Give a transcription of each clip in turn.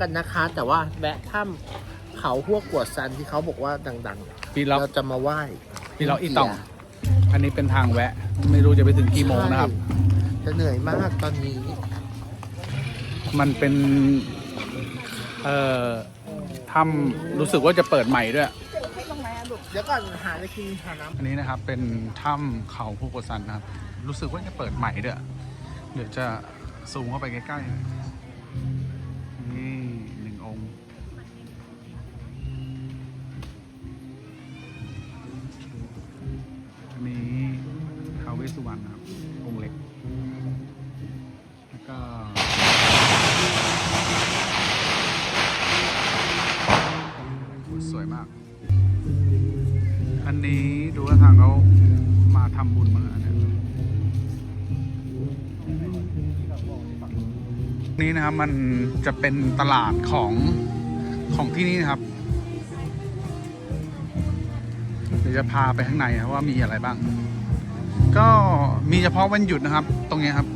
อกกันนะคะ แต่ว่าแวะถ้ำเขาหัวกวดซันที่เขาบอกว่าดังปีๆ ล็อกเราจะมาไหว้ปีล็อกอีตอง อันนี้เป็นทางแวะ ไม่รู้จะไปถึงกี่โมงนะครับ ใช่จะเหนื่อยมากตอนนี้ มันเป็นเอ่อถ้ำรู้สึกว่าจะเปิดใหม่ด้วย เดี๋ยวก่อนหาอะไรกินหาน้อันนี้นะครับเป็นถ้ำเขาภูกซันนะครับ รู้สึกว่าจะเปิดใหม่ด้วยเดี๋ยวจะซูมเข้าไปใกล้ๆ สสุวรรณนะครับองค์เล็ก แล้วก็สวยมาก อันนี้ดูว่าทางเขามาทำบุญมั้งอันเนี้ยนี่นะครับมันจะเป็นตลาดของของที่นี่นะครับเดี๋ยวจะพาไปข้างในนะครับว่ามีอะไรบ้าง ก็มีเฉพาะวันหยุดนะครับ ตรงนี้ครับ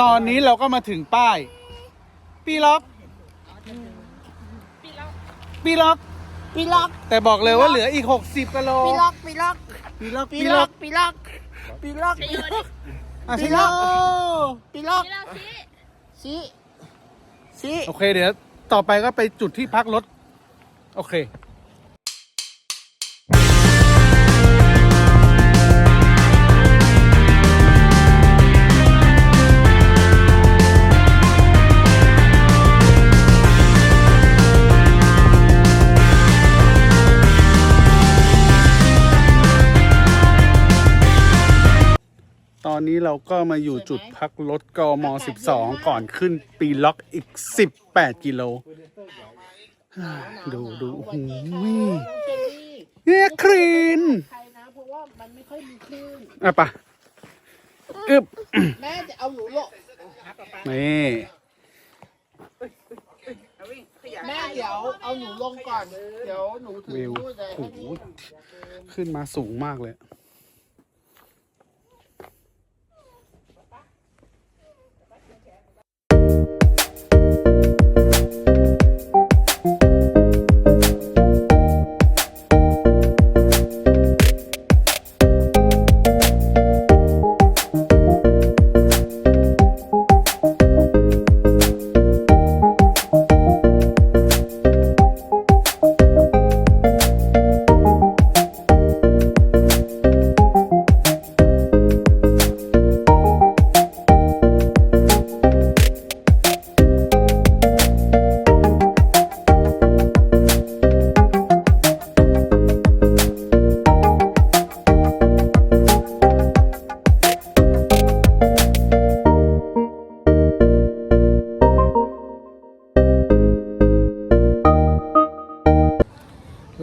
ตอนนี้เราก็มาถึงป้ายปีล็อกปีล็อก ปีล็อกแต่บอกเลยว่าเหลืออีก 60กิโลปีล็อกปีล็อกปีล็อกปีล็อกปีล็อกปีล็อกปีล็อก อะปีชิล็โลอกปีล็อกชี้ชี้โอเคเดี๋ยว ต่อไปก็ไปจุดที่พักรถ โอเค นนี้เราก็มาอยู่จุดพักรถกม 12 ก่อนขึ้นปีล็อกอีก 18 กิโล ดูดูโอ้โหเนี่ยครีนใครนะเพราะว่ามันไม่ค่อยมีคลื่นอะปะอึบแม่จะเอาหนูลงนี่แม่เดี๋ยวเอาหนูลงก่อน เดี๋ยวหนูถือวิวนู่นเลยโอ้โหขึ้นมาสูงมากเลย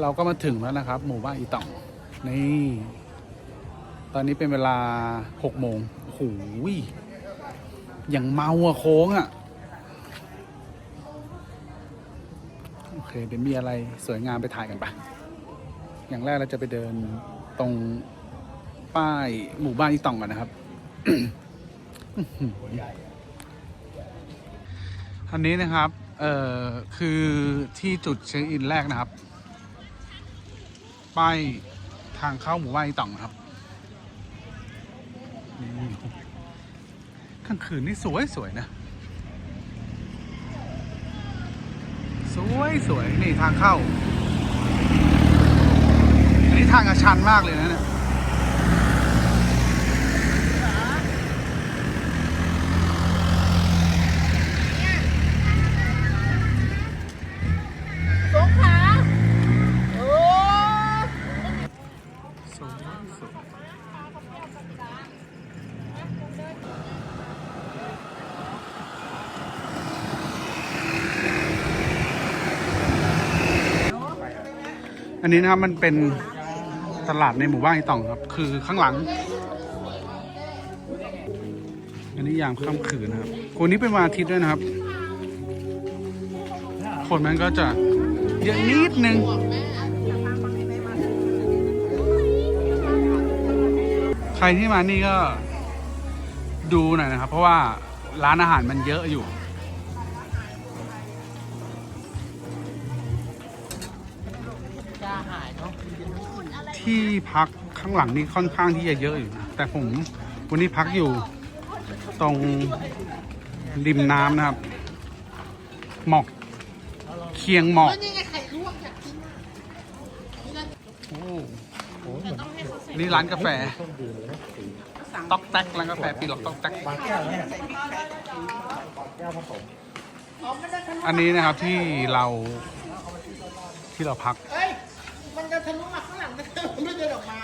เราก็มาถึงแล้วนะครับ หมู่บ้านอีต่องนี่ ตอนนี้เป็นเวลาหกโมงโอ้โหยอย่างเมาอะโค้งอะโอเคเดี๋ยวมีอะไรสวยงามไปถ่ายกันปะอย่างแรกเราจะไปเดินตรงป้ายหมู่บ้านอีต่องกันนะครับอันนี้นะครับ เอ่อ คือที่จุดเช็คอินแรกนะครับ ป้ายทางเข้าหมู่บ้านอีต่องครับนี่กลางคืนนี่สวยสวยๆนะ สวยสวยนี่ทางเข้า อันนี้ทางอาชันมากเลยนะเนี่ย สงขาโอ้ สวยสวย อันนี้นะครับมันเป็นตลาดในหมู่บ้านอีต่องครับ คือข้างหลัง อันนี้ยามค่ำคืนนะครับวันนี้เป็นวันอาทิตย์ด้วยนะครับ คนมันก็จะเยอะนิดนึงใครที่มานี่ก็ดูหน่อยนะครับ เพราะว่าร้านอาหารมันเยอะอยู่ ที่พักข้างหลังนี่ค่อนข้างที่จะเยอะอยู่นะแต่ผมวันนี้พักอยู่ตรงริมน้ำนะครับ หมอกเคียงหมอกนี่ไงไข่ลวกอยากกินโอ้นี่ร้านกาแฟต๊อกแต๊กร้านกาแฟปีหลอกต๊อกแต๊กอันนี้นะครับที่เราที่เราพักเฮ้ยมันจะทะลุมา ข้างหลังนะมันไม่เดินออกมา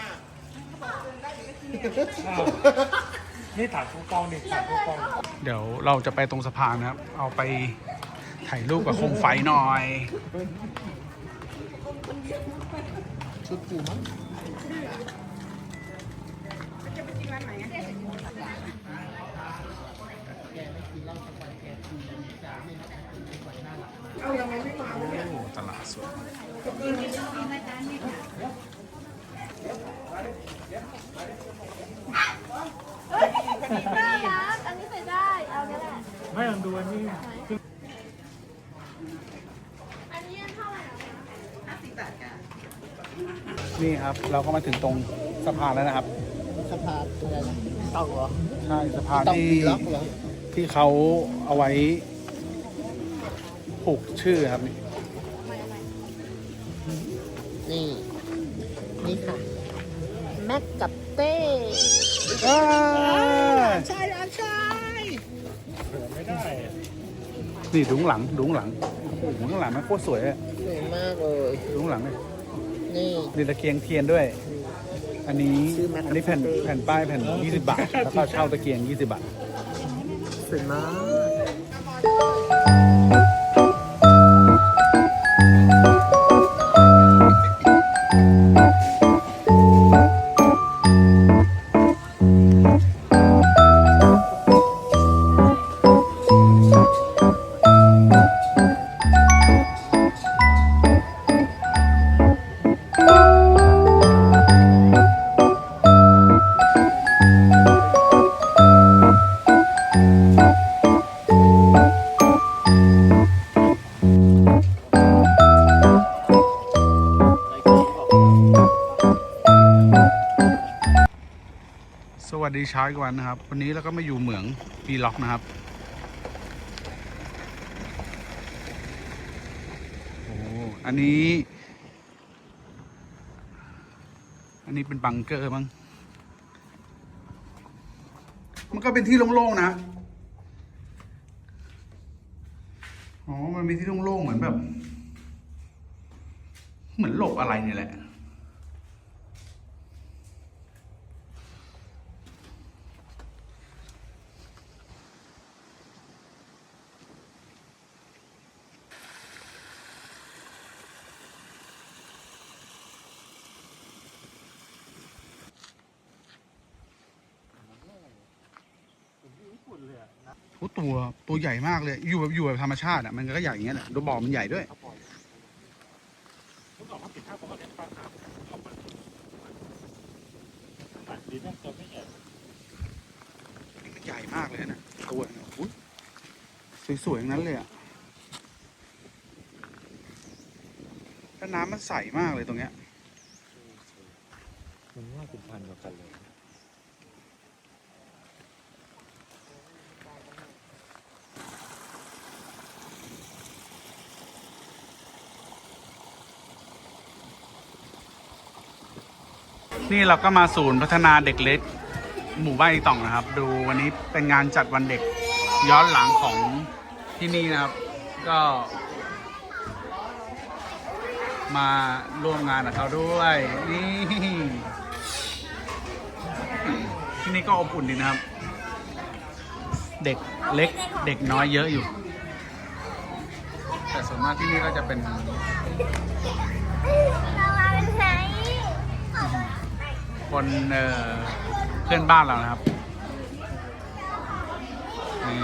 นี่ถามคูปองดิถามคูปอง เดี๋ยวเราจะไปตรงสะพานนะครับ เอาไปถ่ายรูปกับโคมไฟหน่อย ชุดกูมั้งโอ้ตลาดส ดน่ารักอันนี้ใส่ได้ เอาเนี้ยแหละ ไม่ลองดูอันนี้อันนี้เท่าไหร่อะนี่ครับ เราก็มาถึงตรงสะพานแล้วนะครับ สะพานตรงไหนนะเต่าเหรอ ใช่สะพานเต่าที่ปีล็อกเหรอที่เขาเอาไว้ผูกชื่อครับนี่ นี่ นี่ค่ะ แม็กกับเต้อ่าใช่อาใช่นี่ดุงหลังดุงหลังโอ้โหข้างหลังมันโคตรสวยอะสวยมากเลยดุงหลังเลยนี่นี่ตะเกียงเทียนด้วย อันนี้ชื่อแม็กอันนี้แผ่นคาเฟ่แผ่นป้ายแผ่น 20 บาท แล้วก็เช่าตะเกียง 20 บาทสวยมาก ช้ากันนะครับ วันนี้เราก็มาอยู่เหมืองปีล็อกนะครับโอ้อันนี้ อันนี้เป็นบังเกอร์มั้งมันก็เป็นที่โล่งๆนะอ๋อมันมีที่โล่งๆเหมือนแบบ เหมือนหลบอะไรนี่แหละ โอ้ตัวตัวใหญ่มากเลย อยู่แบบอยู่แบบธรรมชาติอะมันก็ใหญ่อย่างเงี้ยแหละตัวบ่อมันใหญ่ด้วยนี่มันใหญ่มากเลยนะตัวอุ๊ยสวยๆทั้งนั้นเลยอะแล้วน้ำมันใสมากเลยตรงเนี้ยมันว่าเป็นพันกว่ากันเลย นี่เราก็มาศูนย์พัฒนาเด็กเล็ก หมู่บ้านอีต่องนะครับ ดูวันนี้เป็นงานจัดวันเด็กย้อนหลังของที่นี่นะครับ ก็ มาร่วมงานกับเขาด้วยนี่ที่นี่ก็อบอุ่นดีนะครับ เด็กเล็กเด็กน้อยเยอะอยู่ แต่ส่วนมากที่นี่ก็จะเป็น คนเพื่อนบ้านเรานะครับนี่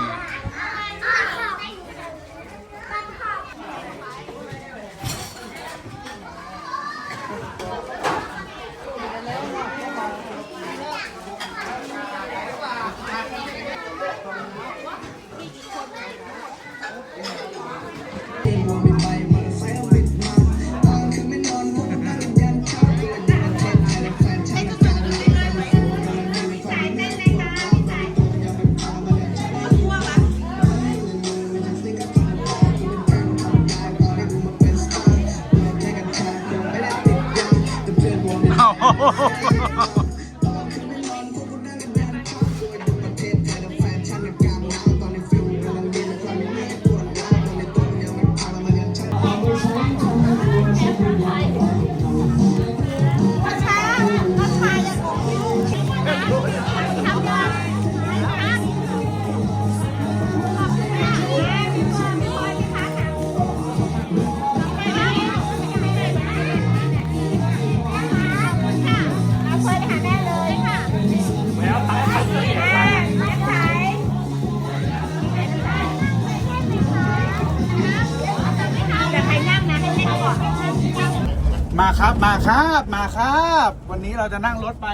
มาครับมาครับมาครับ วันนี้เราจะนั่งรถไป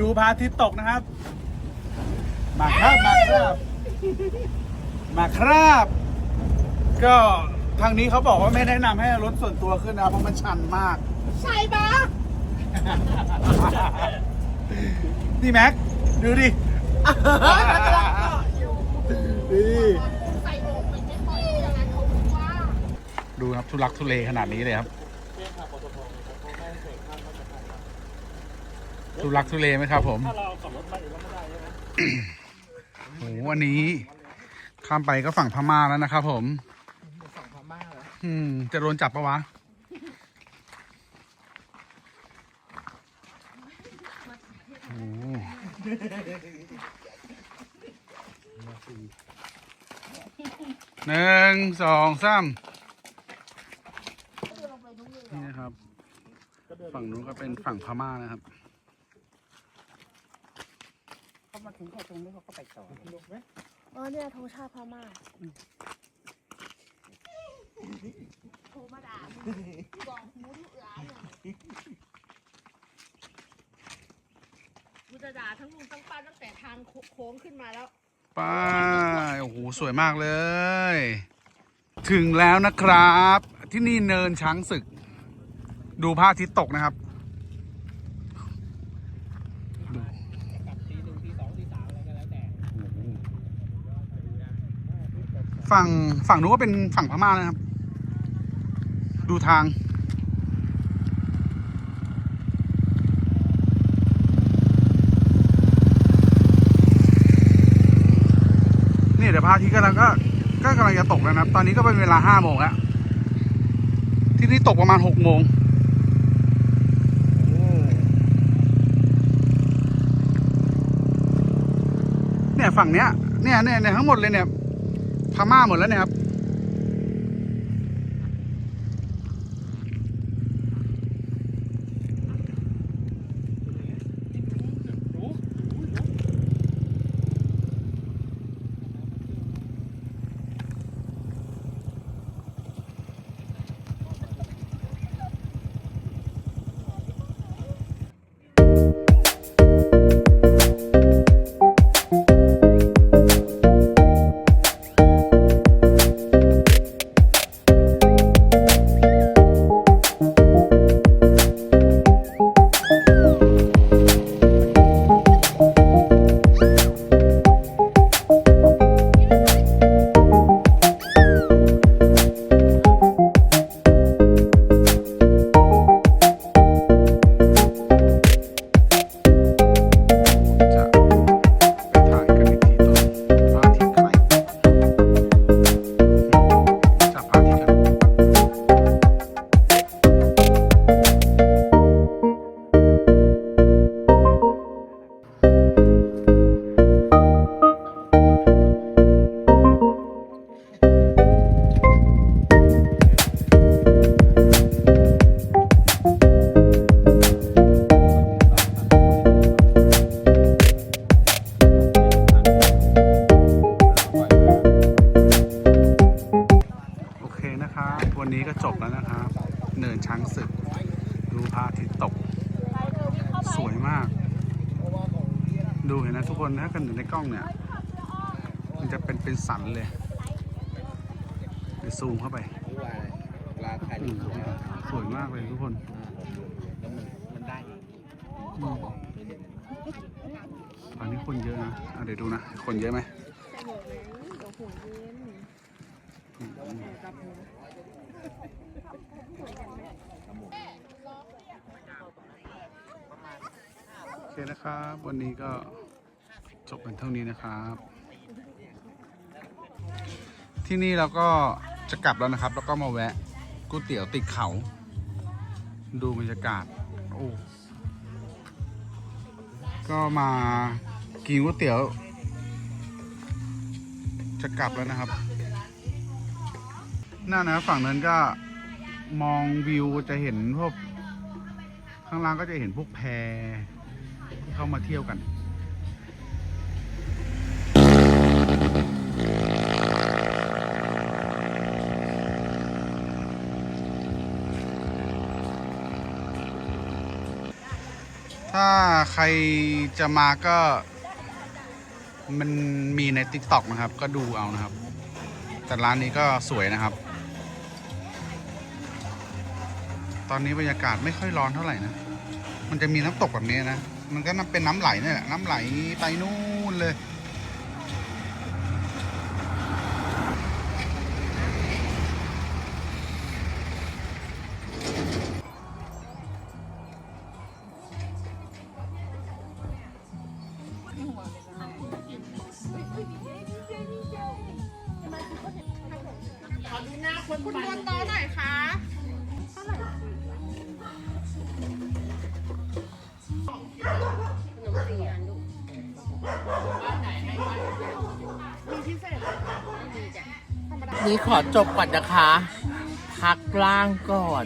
ดูพระอาทิตย์ตกนะครับ มาครับมาครับ มาครับ ก็ทางนี้เขาบอกว่าไม่แนะนำให้เอารถส่วนตัวขึ้นนะเพราะมันชันมาก ใช่ปะนี่แม็กดูดิดูครับทุลักทุเลขนาดนี้เลยครับ ทุลักทุเลไหมครับผมโอ้โหวันนี้ ข้ามไปก็ฝั่งพม่าแล้วนะครับผม ฝั่งพม่าเหรออืม จะโดนจับปะวะ โอ้โหหนึ่งสองสามนี่นะครับ ฝั่งนู้นก็เป็นฝั่งพม่านะครับ เขามา ถึงแค่ตรงนี้เขาก็ไปต่อลงไหมอ๋อเนี่ยธงชาติพม่ากูจะด่าทั้งลุงทั้งป้าตั้งแต่ทางโค้งขึ้นมาแล้วป้าโอ้โหสวยมากเลย ถึงแล้วนะครับ ที่นี่เนินช้างศึก ดูพระอาทิตย์ตกนะครับ ตีหนึ่งตีสองตีสามอะไรก็แล้วแต่ ฝั่งฝั่งนู้นก็เป็นฝั่งพม่านะครับ ดูทาง นี่เดี๋ยวพระอาทิตย์กำลังก็ก็กำลังจะตกแล้วนะครับ ตอนนี้ก็เป็นเวลาห้าโมงแล้ว ที่นี่ตกประมาณหกโมงเนี่ยฝั่งเนี้ยเนี่ยเนี่ยเนี่ยทั้งหมดเลยเนี่ย ม่าหมดแล้วเนี่ยครับ กันอยู่ในกล้องเนี่ย มันจะเป็นเป็นสันเลยเดี๋ยวซูมเข้าไปรู้ว่าเวลาถ่ายอืรูมปสวยสวยมากเลยทุกคนแล้วมันมันได้อืมตอนนี้คนเยอะนะอะเดี๋ยวดูนะ คนเยอะไหมอืมโอเคนะครับ วันนี้ก็ จบกันเท่านี้นะครับ ที่นี่เราก็จะกลับแล้วนะครับ แล้วก็มาแวะก๋วยเตี๋ยวติดเขา ดูบรรยากาศโอ้ก็มากินก๋วยเตี๋ยว จะกลับแล้วนะครับนั่นนะฝั่งนั้นก็มองวิวจะเห็นพวกข้างล่างก็จะเห็นพวกแพที่เข้ามาเที่ยวกัน ถ้าใครจะมาก็ มันมีใน t ิ k t o k นะครับ ก็ดูเอานะครับ แต่ร้านนี้ก็สวยนะครับ ตอนนี้บรรยากาศไม่ค่อยร้อนเท่าไหร่นะ มันจะมีน้ำตกแบบนี้นะ มันก็เป็นน้ำไหลนี่แหละ น้ำไหลไปนู่นเลย นี่ขอจบก่อนนะคะ พักล่างก่อน